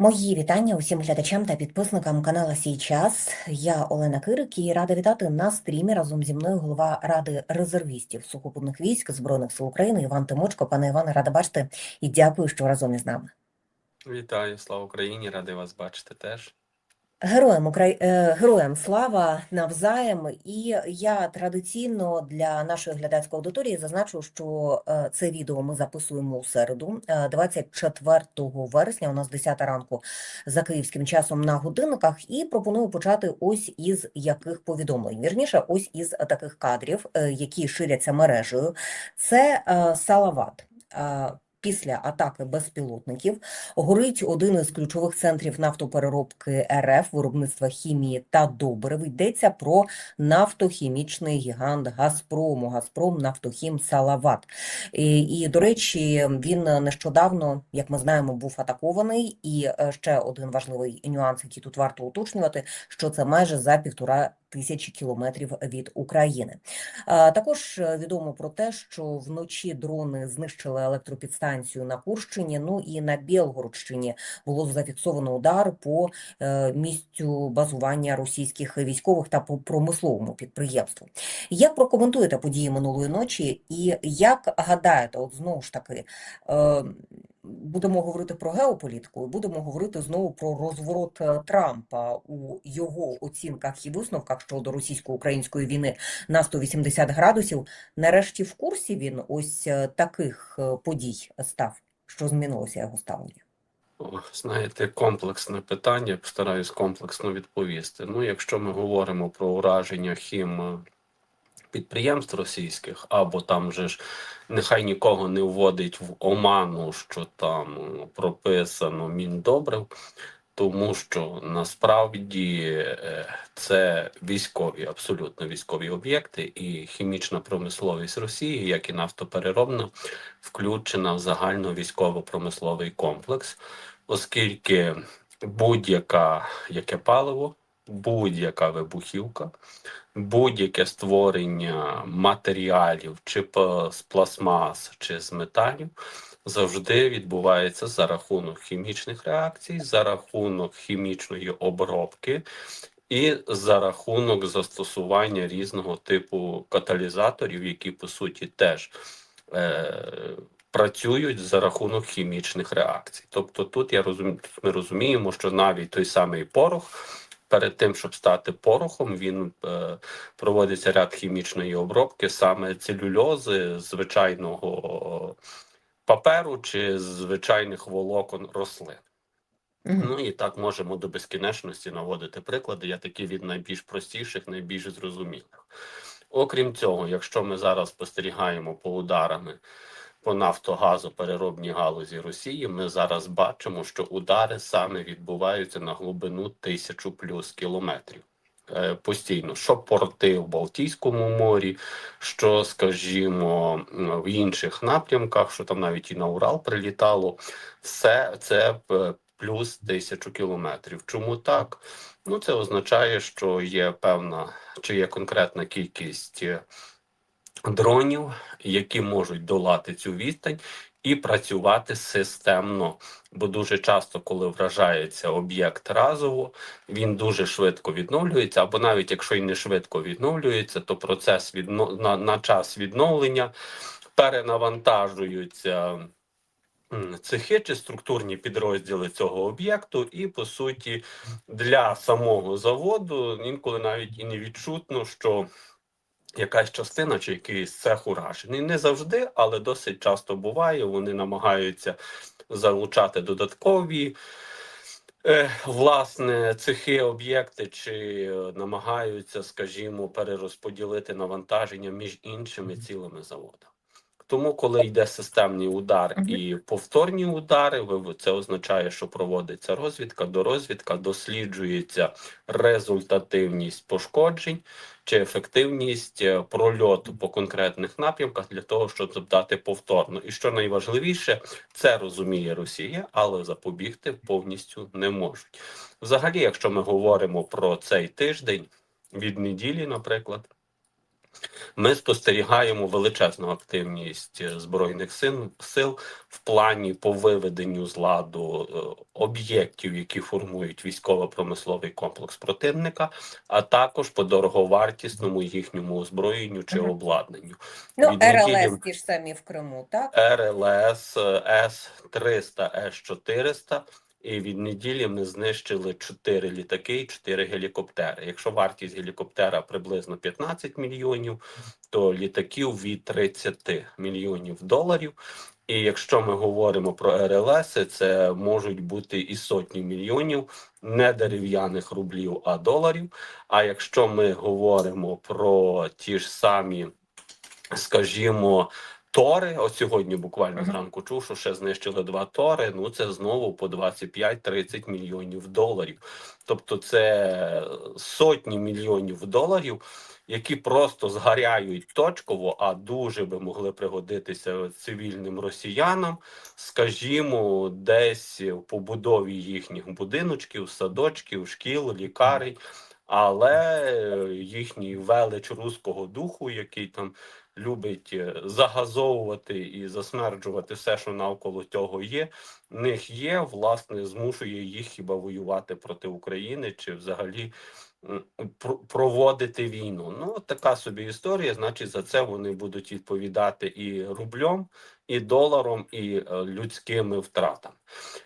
Мої вітання усім глядачам та підписникам каналу Сій час. Я Олена Кирик і рада вітати на стрімі разом зі мною голова Ради резервістів сухопутних військ Збройних сил України Іван Тимочко. Пане Іване, рада бачити і дякую, що разом із нами. Вітаю, слава Україні! Радий вас бачити теж. Героям Украї... е, героям слава навзаєм. І я традиційно для нашої глядацької аудиторії зазначу, що е, це відео ми записуємо у середу, е, 24 вересня, у нас 10 ранку за київським часом на годинниках, і пропоную почати ось із яких повідомлень. Вірніше, ось із таких кадрів, е, які ширяться мережею. Це е, Салават. Після атаки безпілотників горить один із ключових центрів нафтопереробки РФ, виробництва хімії та добрив. Йдеться про нафтохімічний гігант Газпрому, Газпром Нафтохім Салават. І, і, до речі, він нещодавно, як ми знаємо, був атакований. І е, ще один важливий нюанс, який тут варто уточнювати, що це майже за півтора тисячі кілометрів від України. Також е, відомо про те, що вночі дрони знищили електропідстанцію на Курщині. Ну і на Білгородщині було зафіксовано удар по е, місцю базування російських військових та по промисловому підприємству. Як прокоментуєте події минулої ночі, і як гадаєте, от знову ж таки. Будемо говорити про геополітику, будемо говорити знову про розворот е, Трампа у його оцінках і висновках щодо російсько-української війни на 180 градусів. Нарешті в курсі він ось е, таких е, подій став, що змінилося його ставлення. Знаєте, комплексне питання, постараюсь комплексно відповісти. Ну, якщо ми говоримо про ураження хім підприємств російських, або там же ж нехай нікого не вводить в оману, що там прописано міндобрив, тому що насправді е, це військові, абсолютно військові об'єкти, і хімічна промисловість Росії, як і нафтопереробна, включена в загальновійськово-промисловий комплекс, оскільки будь-яке яке паливо, будь-яка вибухівка, будь-яке створення матеріалів чи з пластмас, чи з металів завжди відбувається за рахунок хімічних реакцій, за рахунок хімічної обробки. І за рахунок застосування різного типу каталізаторів, які по суті теж е, працюють за рахунок хімічних реакцій. Тобто, тут я розумію, ми розуміємо, що навіть той самий порох, перед тим, щоб стати порохом, він е, проводиться ряд хімічної обробки, саме целюльози звичайного паперу чи звичайних волокон рослин. Ну і так можемо до безкінечності наводити приклади. Я такі від найбільш простіших, найбільш зрозумілих. Окрім цього, якщо ми зараз спостерігаємо по ударами по нафтогазопереробній галузі Росії, ми зараз бачимо, що удари саме відбуваються на глибину тисячу плюс кілометрів. Е, Постійно, що порти в Балтійському морі, що, скажімо, в інших напрямках, що там навіть і на Урал прилітало, все це е, плюс тисячу кілометрів. Чому так? Ну, це означає, що є певна чи є конкретна кількість е, дронів, які можуть долати цю відстань і працювати системно. Бо дуже часто, коли вражається об'єкт разово, він дуже швидко відновлюється, або навіть якщо й не швидко відновлюється, то процес відно... на, на час відновлення перенавантажуються цехи чи структурні підрозділи цього об'єкту, і по суті для самого заводу інколи навіть і не відчутно, що якась частина чи якийсь цех уражений. Не завжди, але досить часто буває. Вони намагаються залучати додаткові. е, Власне, цехи, об'єкти чи е, намагаються, скажімо, перерозподілити навантаження між іншими цілими заводами. Тому, коли йде системний удар і повторні удари, це означає, що проводиться розвідка, дорозвідка, досліджується результативність пошкоджень чи ефективність е, прольоту по конкретних напрямках для того, щоб завдати повторно. І що найважливіше, це розуміє Росія, але запобігти повністю не можуть. Взагалі, якщо ми говоримо про цей тиждень від неділі, наприклад. Ми спостерігаємо величезну активність е, збройних сил в плані по виведенню з ладу е, об'єктів, які формують військово-промисловий комплекс противника, а також по дороговартісному їхньому озброєнню чи Мгм. обладнанню. Ну, Від неділі- ті ж самі в Криму, так? РЛС С-300, С-400, і від неділі ми знищили 4 літаки і 4 гелікоптери. Якщо вартість гелікоптера приблизно 15 мільйонів, то літаків від 30 мільйонів доларів. І якщо ми говоримо про РЛС, це можуть бути і сотні мільйонів не дерев'яних рублів, а доларів. А якщо ми говоримо про ті ж самі, скажімо, Тори, от сьогодні буквально зранку чув, що ще знищили два тори. Ну це знову по 25-30 мільйонів доларів. Тобто це сотні мільйонів доларів, які просто згаряють точково, а дуже би могли пригодитися цивільним росіянам, скажімо, десь в побудові їхніх будиночків, садочків, шкіл, лікарень. Але їхній велич руського духу, який там любить е, загазовувати і засмерджувати все, що навколо цього є, в них є, власне, змушує їх хіба воювати проти України чи взагалі проводити війну. Ну, така собі історія. Значить, за це вони будуть відповідати і рублем, і доларом, і е, людськими втратами.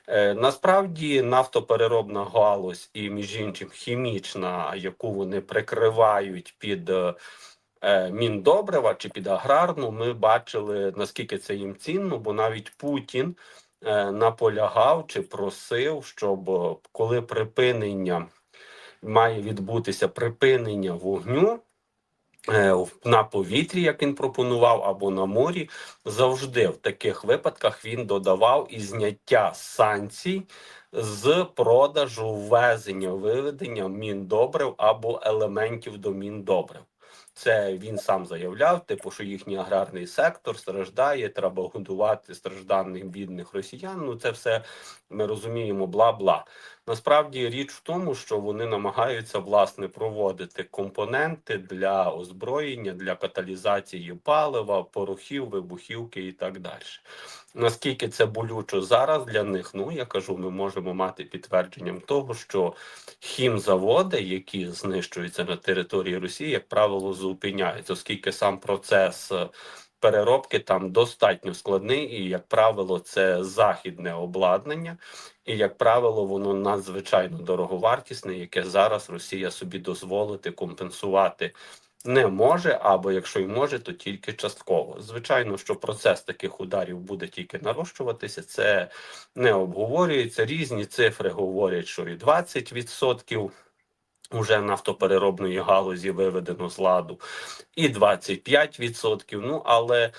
Е, насправді нафтопереробна галузь і між іншим хімічна, яку вони прикривають під е, Міндобрива чи під аграрну, ми бачили наскільки це їм цінно, бо навіть Путін е, наполягав чи просив, щоб е, коли припинення має відбутися припинення вогню. е, На повітрі, як він пропонував, або на морі, завжди в таких випадках він додавав і зняття санкцій з продажу ввезення виведення міндобрив або елементів до міндобрив. Це він сам заявляв, типу, що їхній аграрний сектор страждає, треба годувати стражданих бідних росіян. Ну це все ми розуміємо, бла бла. Насправді річ в тому, що вони намагаються власне проводити компоненти для озброєння, для каталізації палива, порохів, вибухівки і так далі. Наскільки це болючо зараз для них? Ну я кажу, ми можемо мати підтвердженням того, що хімзаводи, які знищуються на території Росії, як правило, зупиняються, оскільки сам процес. е, Переробки там достатньо складний, і, як правило, це західне обладнання, і, як правило, воно надзвичайно дороговартісне, яке зараз Росія собі дозволити компенсувати не може, або якщо й може, то тільки частково. Звичайно, що процес таких ударів буде тільки нарощуватися. Це не обговорюється. Різні цифри говорять, що і 20% уже нафтопереробної галузі виведено з ладу, і 25%. Ну але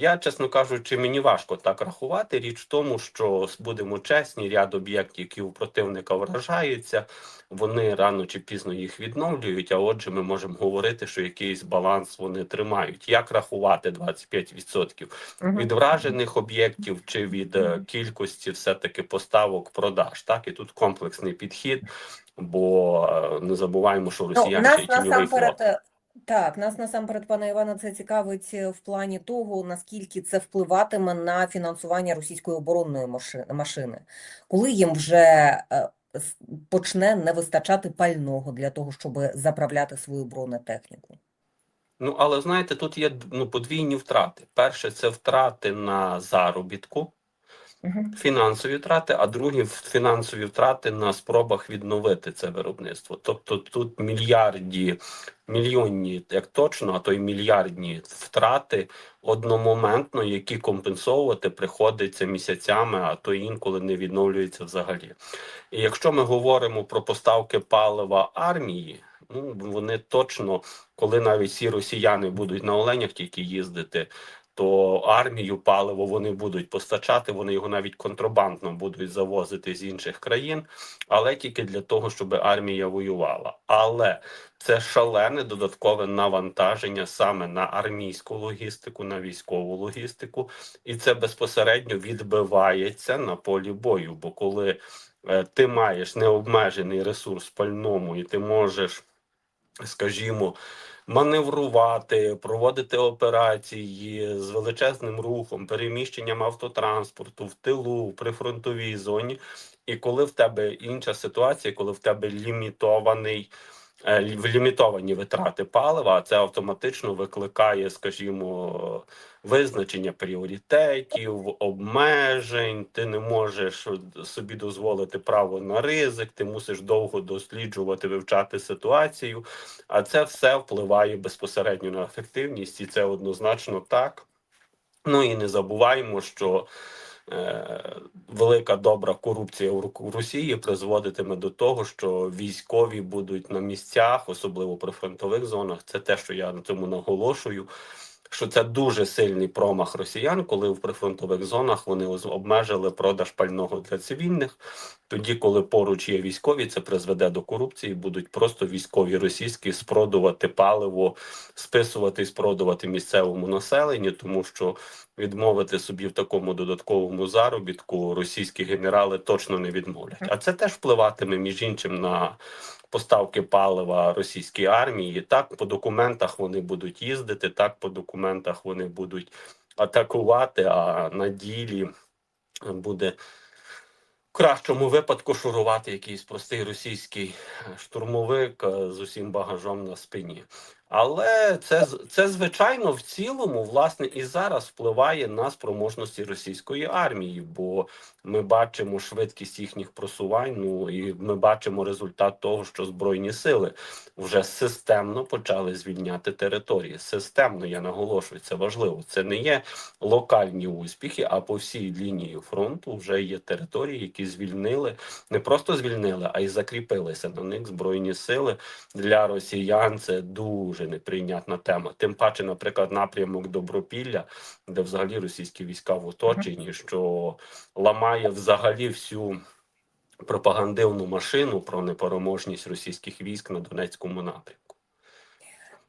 я, чесно кажучи, мені важко так рахувати. Річ в тому, що будемо чесні, ряд об'єктів, які у противника вражаються, вони рано чи пізно їх відновлюють. А отже, ми можемо говорити, що якийсь баланс вони тримають. Як рахувати 25%? Мгм. від вражених об'єктів чи від е, кількості все-таки поставок продаж. Так і тут комплексний підхід, бо е, не забуваємо, що Ну, росіяни нас ще тіньовий флот. Так, нас насамперед, пане Іване, це цікавить е, в плані того, наскільки це впливатиме на фінансування російської оборонної машини, коли їм вже е, почне не вистачати пального для того, щоб заправляти свою бронетехніку. Ну але знаєте, тут є ну подвійні втрати. Перше, це втрати на заробітку. Фінансові втрати, а другі фінансові втрати на спробах відновити це виробництво. Тобто тут мільярді, мільйонні, як точно, а то й мільярдні втрати одномоментно, які компенсовувати приходиться місяцями, а то інколи не відновлюються взагалі. І якщо ми говоримо про поставки палива армії, ну вони точно, коли навіть всі росіяни будуть на оленях тільки їздити, то армію паливо вони будуть постачати, вони його навіть контрабандно будуть завозити з інших країн, але тільки для того, щоб армія воювала. Але це шалене додаткове навантаження саме на армійську логістику, на військову логістику, і це безпосередньо відбивається на полі бою. Бо коли е, ти маєш необмежений ресурс пальному, і ти можеш, скажімо, маневрувати, проводити операції з величезним рухом, переміщенням автотранспорту в тилу, в прифронтовій зоні. І коли в тебе інша ситуація, коли в тебе лімітований лі- лімітовані витрати палива, а це автоматично викликає, скажімо, визначення пріоритетів, обмежень. Ти не можеш собі дозволити право на ризик, ти мусиш довго досліджувати, вивчати ситуацію. А це все впливає безпосередньо на ефективність, і це однозначно так. Ну і не забуваємо, що е, велика добра корупція Ру- Росії призводитиме до того, що військові будуть на місцях, особливо при фронтових зонах. Це те, що я на цьому наголошую. Що це дуже сильний промах росіян, коли в прифронтових зонах вони обмежили продаж пального для цивільних. Тоді, коли поруч є військові, це призведе до корупції. Будуть просто військові російські спродувати паливо, списувати і спродувати місцевому населенню, тому що відмовити собі в такому додатковому заробітку російські генерали точно не відмовлять. А це теж впливатиме між іншим на поставки палива російській армії. Так, по документах вони будуть їздити, так по документах вони будуть атакувати. А на ділі буде в кращому випадку шурувати якийсь простий російський штурмовик е, з усім багажом на спині. Але це, це звичайно в цілому, власне, і зараз впливає на спроможності російської армії, бо ми бачимо швидкість їхніх просувань. Ну і ми бачимо результат того, що збройні сили вже системно почали звільняти території. Системно я наголошую, це важливо. Це не є локальні успіхи, а по всій лінії фронту вже є території, які звільнили, не просто звільнили, а й закріпилися на них збройні сили. Для росіян це дуже неприйнятна тема. Тим паче, наприклад, напрямок Добропілля, де взагалі російські війська в оточенні, що ламає взагалі всю пропагандивну машину про непереможність російських військ на Донецькому напрямку.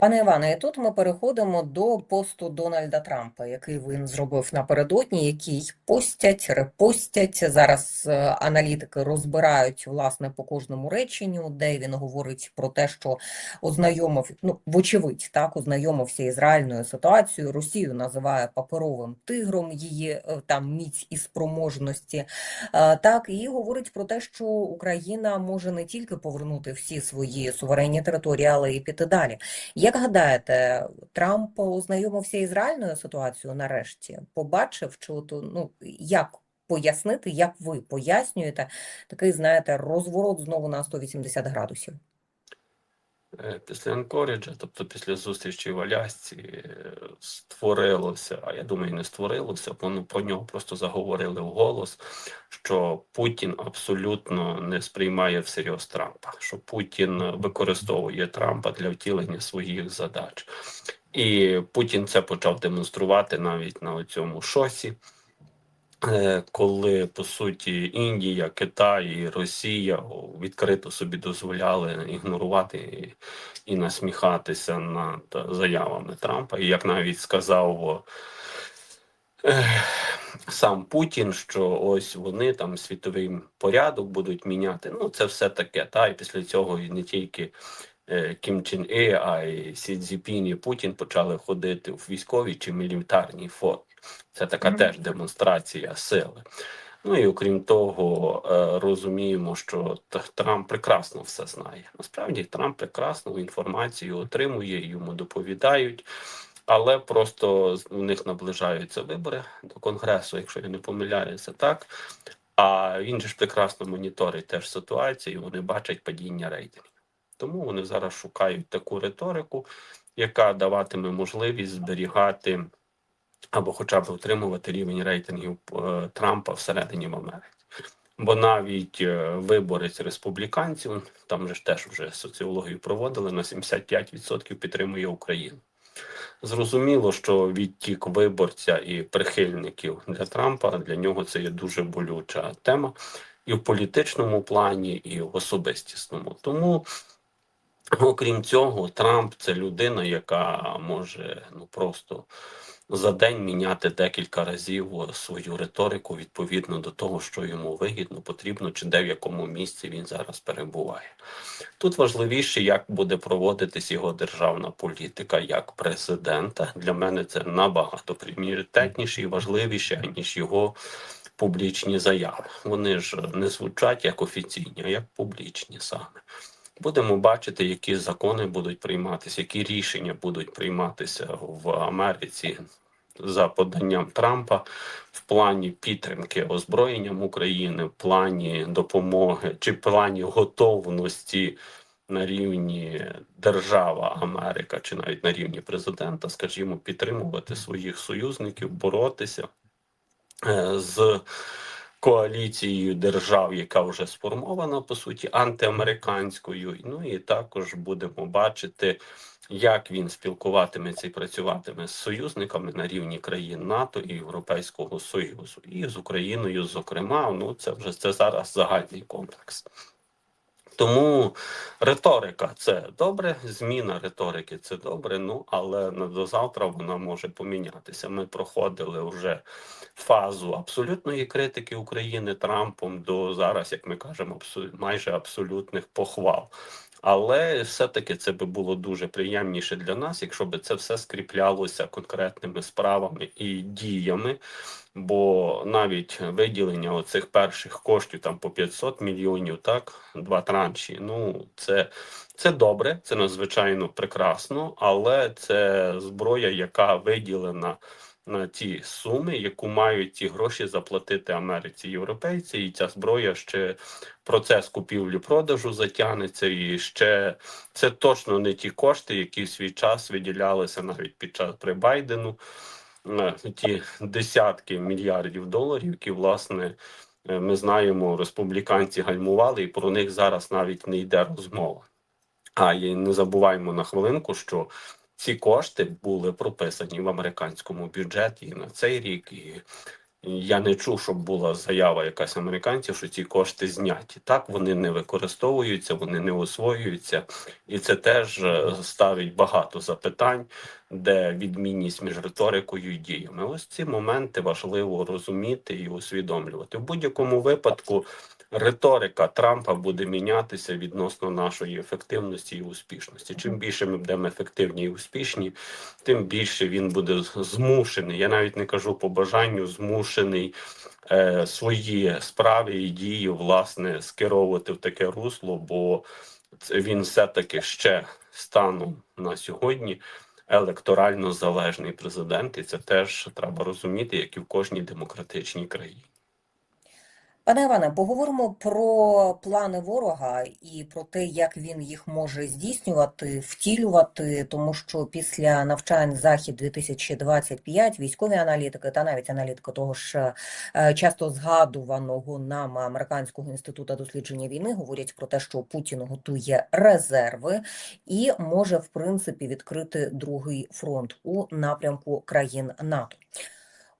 Пане Іване, і тут ми переходимо до посту Дональда Трампа, який він зробив напередодні, який постять, репостять. Зараз е, аналітики розбирають власне по кожному реченню, де він говорить про те, що ознайомив, ну вочевидь, так ознайомився із реальною ситуацією. Росію називає паперовим тигром, її е, там міць і спроможності. Е, Так, і говорить про те, що Україна може не тільки повернути всі свої суверенні території, але і піти далі. Як гадаєте, Трамп ознайомився із реальною ситуацією нарешті? Побачив, чи от, ну, як пояснити, як ви пояснюєте такий, знаєте, розворот знову на 180 градусів? Е, Після Анкоріджа, тобто після зустрічі в Алясці, е, створилося, а я думаю, не створилося, воно про нього просто заговорили вголос, що Путін абсолютно не сприймає всерйоз Трампа, що Путін використовує Трампа для втілення своїх задач. І Путін це почав демонструвати навіть на цьому шосі. Е, Коли по суті Індія, Китай і Росія відкрито собі дозволяли ігнорувати і, насміхатися над заявами Трампа, і як навіть сказав е, сам Путін, що ось вони там світовий порядок будуть міняти. Ну, це все таке. Та і після цього і не тільки е, Кім Чен І, а й Сі Цзіпін і Путін почали ходити в військовій чи мілітарній формі. Це така теж демонстрація сили. Ну і окрім того, е, розуміємо, що Трамп прекрасно все знає. Насправді Трамп прекрасно інформацію отримує, йому доповідають, але просто у них наближаються вибори до конгресу, якщо я не помиляюся, так. А він же ж прекрасно моніторить теж ситуацію, вони бачать падіння рейтингів. Тому вони зараз шукають таку риторику, яка даватиме можливість зберігати або хоча б утримувати рівень рейтингів е, Трампа всередині в Америці. Бо навіть е, виборець республіканців, там же ж теж вже соціологію проводили, на 75% підтримує Україну. Зрозуміло, що відтік виборця і прихильників для Трампа для нього це є дуже болюча тема і в політичному плані, і в особистісному. Тому Окрім цього, Трамп це людина, яка може ну просто за день міняти декілька разів свою риторику відповідно до того, що йому вигідно, потрібно, чи де в якому місці він зараз перебуває. Тут важливіше, як буде проводитись його державна політика як президента. Для мене це набагато пріоритетніше і важливіше, ніж його публічні заяви. Вони ж не звучать як офіційні, а як публічні саме. Будемо бачити, які закони будуть прийматися, які рішення будуть прийматися в Америці за поданням Трампа в плані підтримки озброєнням України, в плані допомоги чи в плані готовності на рівні держава Америка, чи навіть на рівні президента, скажімо, підтримувати своїх союзників, боротися е, з коаліцією держав, яка вже сформована по суті антиамериканською. Ну і також будемо бачити, як він спілкуватиметься і працюватиме з союзниками на рівні країн НАТО і Європейського Союзу, і з Україною, зокрема, ну це вже це зараз загальний комплекс. Тому риторика це добре, зміна риторики це добре. Ну але до завтра вона може помінятися. Ми проходили вже фазу абсолютної критики України Трампом до зараз, як ми кажемо, абсу- майже абсолютних похвал. Але все-таки це би було дуже приємніше для нас, якщо би це все скріплялося конкретними справами і діями. Бо навіть виділення оцих перших коштів там по 500 мільйонів, так, два транші. Ну, це, це добре, це надзвичайно прекрасно, але це зброя, яка виділена на ті суми, яку мають ці гроші заплатити Америці європейці, і ця зброя ще процес купівлі-продажу затягнеться, і ще це точно не ті кошти, які в свій час виділялися навіть під час при Байдену. Ті десятки мільярдів доларів, які власне е, ми знаємо, республіканці гальмували, і про них зараз навіть не йде розмова. А і не забуваємо на хвилинку, що ці кошти були прописані в американському бюджеті і на цей рік. І я не чув, щоб була заява якась американців, що ці кошти зняті. Так вони не використовуються, вони не освоюються, і це теж е, ставить багато запитань, де відмінність між риторикою і діями. Ось ці моменти важливо розуміти і усвідомлювати. В будь-якому випадку риторика Трампа буде мінятися відносно нашої ефективності і успішності. Чим більше ми будемо ефективні і успішні, тим більше він буде змушений. Я навіть не кажу по бажанню, змушений е, свої справи і дії власне скеровувати в таке русло, бо він все-таки ще станом на сьогодні. Електорально залежний президент, і це теж треба розуміти, як і в кожній демократичній країні. Пане Іване, поговоримо про плани ворога і про те, як він їх може здійснювати, втілювати, тому що після навчань Захід 2025 військові аналітики та навіть аналітики того ж е, часто згадуваного нами Американського інституту дослідження війни говорять про те, що Путін готує резерви і може в принципі відкрити другий фронт у напрямку країн НАТО.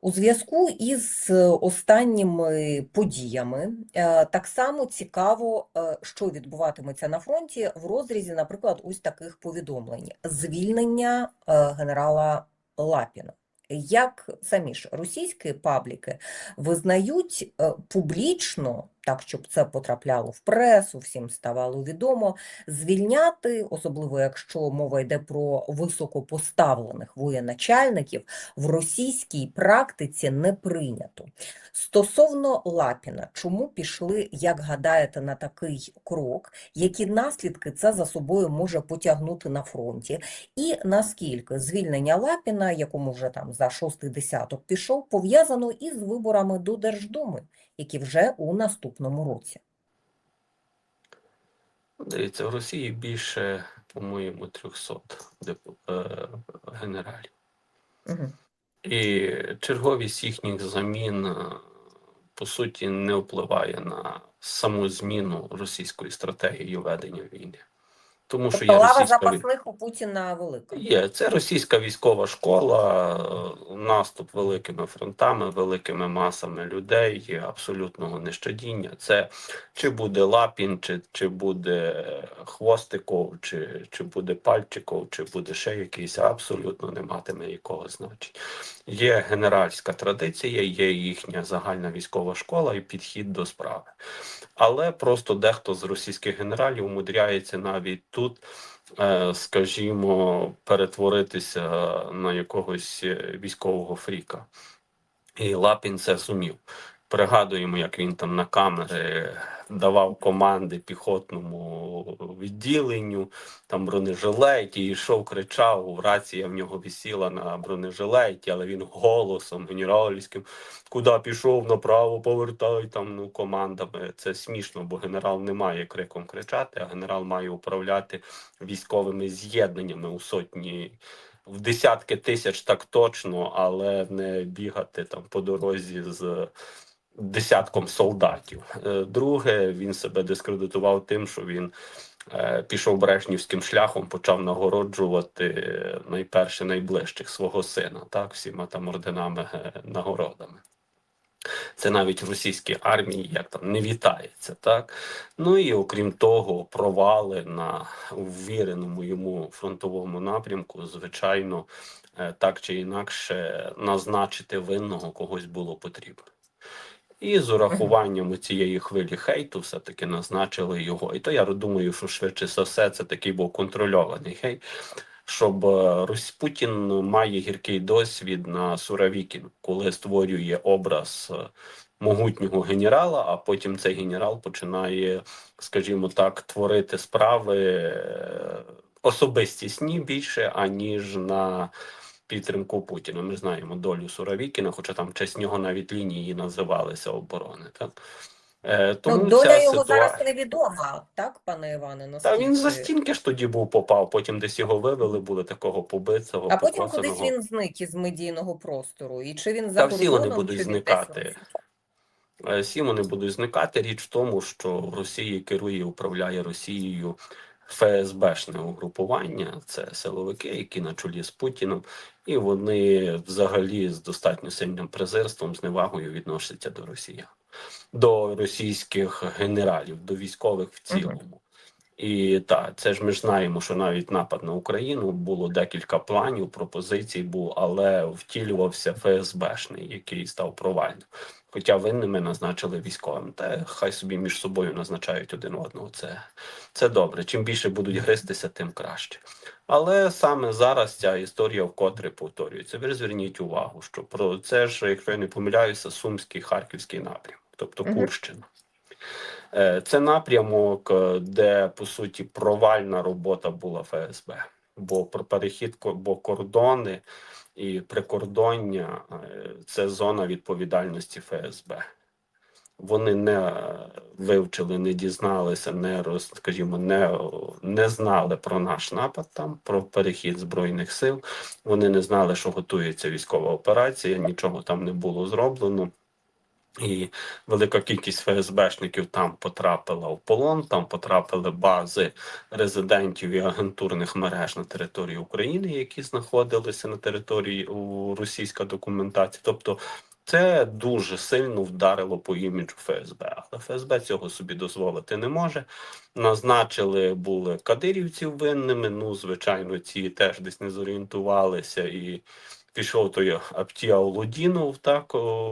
У зв'язку із е, останніми подіями е, так само цікаво, е, що відбуватиметься на фронті в розрізі, наприклад, ось таких повідомлень: звільнення генерала Лапіна. Як самі ж російські пабліки визнають публічно, так щоб це потрапляло в пресу, всім ставало відомо, звільняти, особливо якщо мова йде про високопоставлених воєначальників, в російській практиці не прийнято. Стосовно Лапіна, чому пішли, як гадаєте, на такий крок, які наслідки це за собою може потягнути на фронті, і наскільки звільнення Лапіна, якому вже там за шостий десяток пішов, пов'язано із виборами до Держдуми, які вже у наступному році? Дивіться, в Росії більше, по-моєму, 300 деп- е, генералів. Угу. І черговість їхніх замін, е, по суті, не впливає на саму зміну російської стратегії ведення війни. Тому що Тобто є лава російська запасних у Путіна велика. Є, це російська військова школа, наступ великими фронтами, великими масами людей, є абсолютного нещадіння. Це чи буде Лапін, чи, чи буде Хвостиков, чи, чи буде Пальчиков, чи буде ще якийсь, абсолютно не матиме якого значення. Є генеральська традиція, є їхня загальна військова школа і підхід до справи. Але просто дехто з російських генералів умудряється навіть тут е, скажімо, перетворитися на якогось е, військового фріка. І Лапін це зумів. Пригадуємо, як він там на камери давав команди піхотному відділенню, там бронежилеті, йшов, кричав, рація в нього висіла на бронежилеті, але він голосом генеральським, куди пішов, направо повертай, там ну, командами. Це смішно, бо генерал не має криком кричати, а генерал має управляти військовими з'єднаннями у сотні. В десятки тисяч так точно, але не бігати там по дорозі з десятком солдатів. Е, Друге, він себе дискредитував тим, що він е, пішов брежнівським шляхом, почав нагороджувати найперше найближчих свого сина, так, всіма там орденами, е, нагородами. Це навіть в російській армії як там не вітається, так? Ну і окрім того, провали на ввіреному йому фронтовому напрямку, звичайно, так чи інакше назначити винного когось було потрібно. І з урахуванням цієї хвилі хейту все-таки назначили його. І то я думаю, що швидше за все це такий був контрольований хейт, щоб е, Рус Путін має гіркий досвід на Суровікін, коли створює образ е, могутнього генерала, а потім цей генерал починає, скажімо так, творити справи е, особистісні більше, аніж на підтримку Путіна. Ми знаємо долю Суровікіна, хоча там в честь нього навіть лінії називалися оборони. Так? Е, тому Ну, доля ця його ситуа- зараз невідома, так, пане Іване? Та він за стінки ж тоді був попав, потім десь його вивели, були такого побитого, А потім кудись він зник із медійного простору. І чи він за Та всі вони будуть зникати. Е, Всі вони будуть зникати. Річ в тому, що в Росії керує управляє Росією ФСБшне угрупування. Це силовики, які на чолі з Путіном, і вони взагалі з достатньо сильним презирством, зневагою відносяться до росіян, до російських генералів, до військових в цілому. І так, це ж ми ж знаємо, що навіть напад на Україну було декілька планів, пропозицій був, але втілювався ФСБшний, який став провальним. Хоча винними назначили військовим. Та хай собі між собою назначають один одного. Це, це добре. Чим більше будуть гристися, тим краще. Але саме зараз ця історія вкотре повторюється. Ви зверніть увагу, що про це ж, якщо я не помиляюся, Сумський Харківський напрямок, тобто. Курщина. Е, Це напрямок, е, де по суті провальна робота була ФСБ, бо про перехід бо кордони і прикордоння е, це зона відповідальності ФСБ. Вони не е, вивчили, не дізналися, не роз, скажімо, не, не знали про наш напад там, про перехід збройних сил. Вони не знали, що готується військова операція, нічого там не було зроблено. І велика кількість ФСБшників там потрапила в полон, там потрапили бази резидентів і агентурних мереж на території України, які знаходилися на території у російська документація. Тобто це дуже сильно вдарило по іміджу ФСБ. Але ФСБ цього собі дозволити не може. Назначили були кадирівців винними. Ну, звичайно, ці теж десь не зорієнтувалися і пішов той Аптіаулудінов, так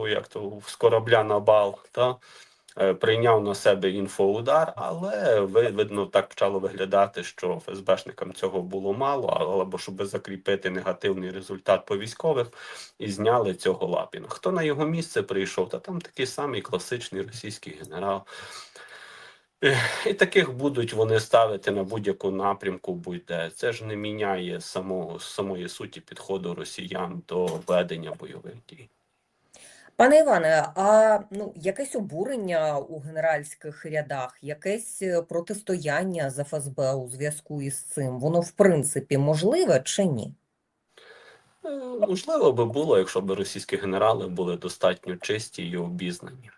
як то з корабля на бал, та е, прийняв на себе інфоудар, але видно, так почало виглядати, що ФСБшникам цього було мало, або щоб закріпити негативний результат по військових, і зняли цього Лапіна. Хто на його місце прийшов? Та там такий самий класичний російський генерал. І таких будуть вони ставити на будь-яку напрямку будь-де. Це ж не міняє самого самої суті підходу росіян до ведення бойових дій. Пане Іване, а ну якесь обурення у генеральських рядах, якесь е, протистояння з ФСБ у зв'язку із цим, воно в принципі можливе чи ні? Е, Можливо би було, якщо б російські генерали були достатньо чисті і обізнані,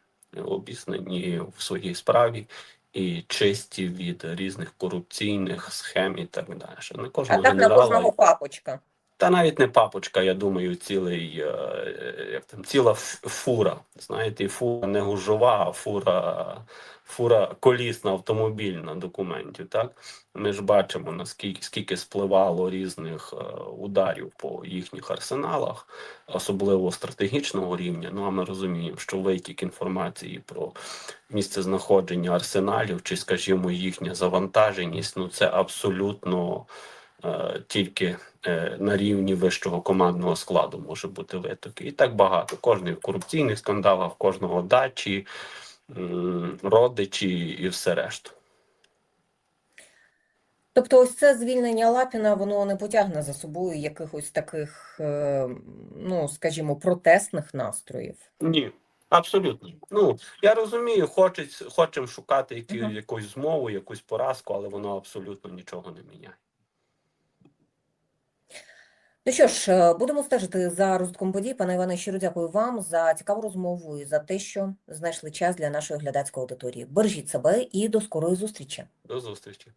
обізнані в своїй справі і чисті від різних корупційних схем і так далі. Не А кожного так на генерала кожного папочка. Та навіть не папочка, я думаю, цілий, е, як там, ціла фура. Знаєте, фура не гужова, а фура, фура колісна автомобільна документів. Так? Ми ж бачимо, наскільки скільки спливало різних е, ударів по їхніх арсеналах, особливо стратегічного рівня. Ну а ми розуміємо, що витік інформації про місце знаходження арсеналів, чи, скажімо, їхня завантаженість, ну це абсолютно тільки е, на рівні вищого командного складу може бути витоки. І так багато. Кожний в корупційних скандалах, в кожного дачі, родичі і все решту. Тобто ось це звільнення Лапіна, воно не потягне за собою якихось таких, е, ну, скажімо, протестних настроїв. Ні. Абсолютно. Ну я розумію, хочемо шукати які, Мгм. якусь змову, якусь поразку, але воно абсолютно нічого не міняє. Ну що ж, е, будемо стежити за розвитком подій. Пане Іване, щиро дякую вам за цікаву розмову і за те, що знайшли час для нашої глядацької аудиторії. Бережіть себе і до скорої зустрічі. До зустрічі.